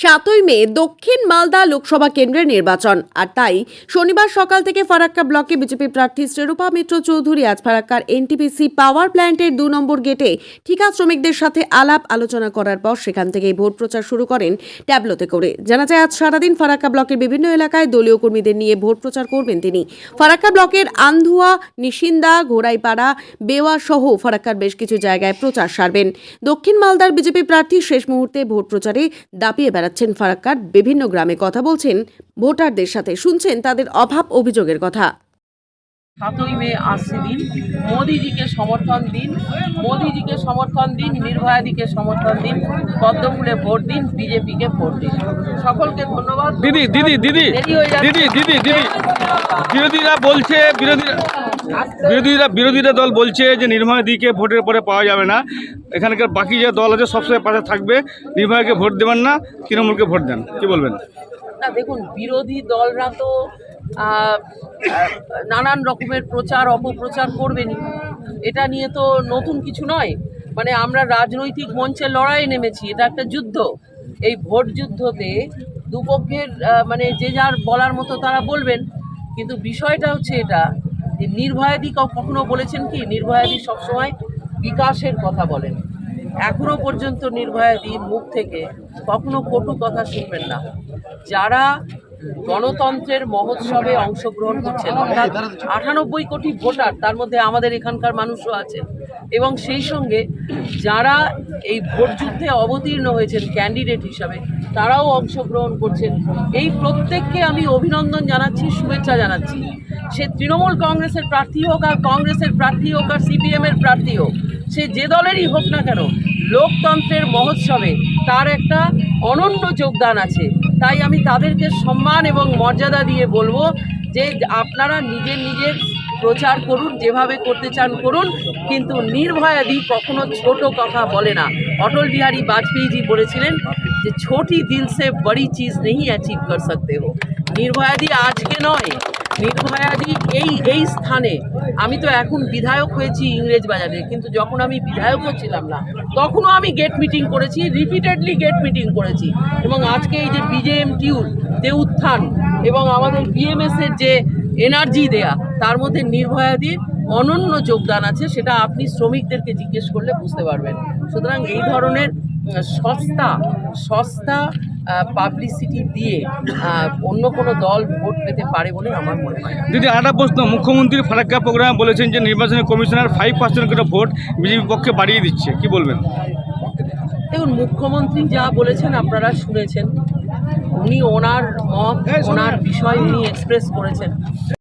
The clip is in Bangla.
সাতই মে দক্ষিণ মালদা লোকসভা কেন্দ্রের নির্বাচন। আর তাই শনিবার সকাল থেকে ফারাক্কা ব্লকে বিজেপি প্রার্থী শ্রেরূপা মিত্র চৌধুরী আজ ফারাক্কার এনটিপিসি পাওয়ার প্ল্যান্টের দু নম্বর গেটে ঠিকা শ্রমিকদের সাথে আলাপ আলোচনা করার পর সেখান থেকেই ভোট প্রচার শুরু করেন ট্যাবলোতে করে। জানা যায়, আজ সারাদিন ফারাক্কা ব্লকের বিভিন্ন এলাকায় দলীয় কর্মীদের নিয়ে ভোট প্রচার করবেন তিনি। ফারাক্কা ব্লকের আন্ধুয়া, নিশিন্দা, ঘোড়াইপাড়া, বেওয়া সহ ফারাক্কার বেশ কিছু জায়গায় প্রচার সারবেন। দক্ষিণ মালদার বিজেপি প্রার্থী শেষ মুহূর্তে ভোট প্রচারে দাপিয়ে বেড়াচ্ছেন। ফারাক্কার। বিভিন্ন গ্রামে কথা বলছেন ভোটারদের সাথে শুনছেন তাদের অভাব অভিযোগের কথা। সাতই মে আসছে দিন। মোদিজিকে সমর্থন দিন। মোদিজিকে সমর্থন দিন নির্ভয়াদিকে সমর্থন দিন পদ্মফুলে ভোট দিন বিজেপিকে ভোট দিন। সকলকে ধন্যবাদ। দিদি দিদি দিদি। দিদি দিদি দিদি। বিরোধীরা বলছে বিরোধীরা বিরোধীরা বিরোধীরা দল বলছে যে নির্ভয়া দিকে ভোটের পরে পাওয়া যাবে না। এখানকার বাকি যে দল আছে সবসময় পাশে থাকবে। নির্ভয়াকে ভোট দেবেন না, তৃণমূলকে ভোট দেন। কি বলবেন? না, দেখুন, বিরোধী দলরা তো নানান রকমের প্রচার, অপপ্রচার করবেনই। এটা নিয়ে তো নতুন কিছু নয়। মানে আমরা রাজনৈতিক মঞ্চে লড়াই নেমেছি, এটা একটা যুদ্ধ। এই ভোট যুদ্ধতে দুপক্ষের মানে যে যার বলার মতো তারা বলবেন। কিন্তু বিষয়টা হচ্ছে এটা নির্ভয়াদি কখনো বলেছেন কি, নির্ভয়াদি সবসময় বিকাশের কথা বলেন। এখনও পর্যন্ত নির্ভয়াদি মুখ থেকে কখনো কটু কথা শুনবেন না। যারা গণতন্ত্রের মহোৎসবে অংশগ্রহণ করছেন। অর্থাৎ আটানব্বই কোটি ভোটার, তার মধ্যে আমাদের এখানকার মানুষও আছেন। এবং সেই সঙ্গে যারা এই ভোট যুদ্ধে অবতীর্ণ হয়েছেন ক্যান্ডিডেট হিসাবে, তারাও অংশগ্রহণ করছেন। এই প্রত্যেককে আমি অভিনন্দন জানাচ্ছি, শুভেচ্ছা জানাচ্ছি। সে তৃণমূল কংগ্রেসের প্রার্থী হোক আর কংগ্রেসের প্রার্থী হোক আর সিপিএমের প্রার্থী হোক, সে যে দলেরই হোক না কেন, লোকতন্ত্রের মহোৎসবে তার একটা অনন্য যোগদান আছে। তাই আমি তাদেরকে সম্মান এবং মর্যাদা দিয়ে বলব যে আপনারা নিজের নিজের প্রচার করুন, যেভাবে করতে চান করুন, কিন্তু নির্ভয়াদি কখনো ছোট কথা বলে না। অটল বিহারী বাজপেয়ীজি বলেছিলেন যে, ছোটি দিল সে বড়ি চিজ নেই অ্যাচিভ কর সকতে হো। নির্ভয়াদি আজকে নয়, নির্ভয়াদি এই এই স্থানে। আমি তো এখন বিধায়ক হয়েছি ইংরেজ বাজারে, কিন্তু যখন আমি বিধায়কও ছিলাম না, তখনও আমি গেট মিটিং করেছি রিপিটেডলি গেট মিটিং করেছি। এবং আজকে এই যে বিজেএম টিউর যে উত্থান এবং আমাদের বিএমএসের যে এনার্জি দেয়া, তার মধ্যে নির্ভয়াদির অনন্য যোগদান আছে, সেটা আপনি শ্রমিকদেরকে জিজ্ঞেস করলে বুঝতে পারবেন। সুতরাং এই ধরনের সস্তা সস্তা পাবলিসিটি দিয়ে অন্য কোনো দল ভোট পেতে পারে বলে আমার মনে হয়। দিদি আরেকটা প্রশ্ন। মুখ্যমন্ত্রী ফারাক্কা প্রোগ্রামে বলেছেন যে নির্বাচনী কমিশনার ফাইভ পার্সেন্ট করে ভোট বিজেপি পক্ষে বাড়িয়ে দিচ্ছে। কি বলবেন? দেখুন মুখ্যমন্ত্রী যা বলেছেন আপনারা শুনেছেন। উনি ওনার মত ওনার বিষয় উনি এক্সপ্রেস করেছেন।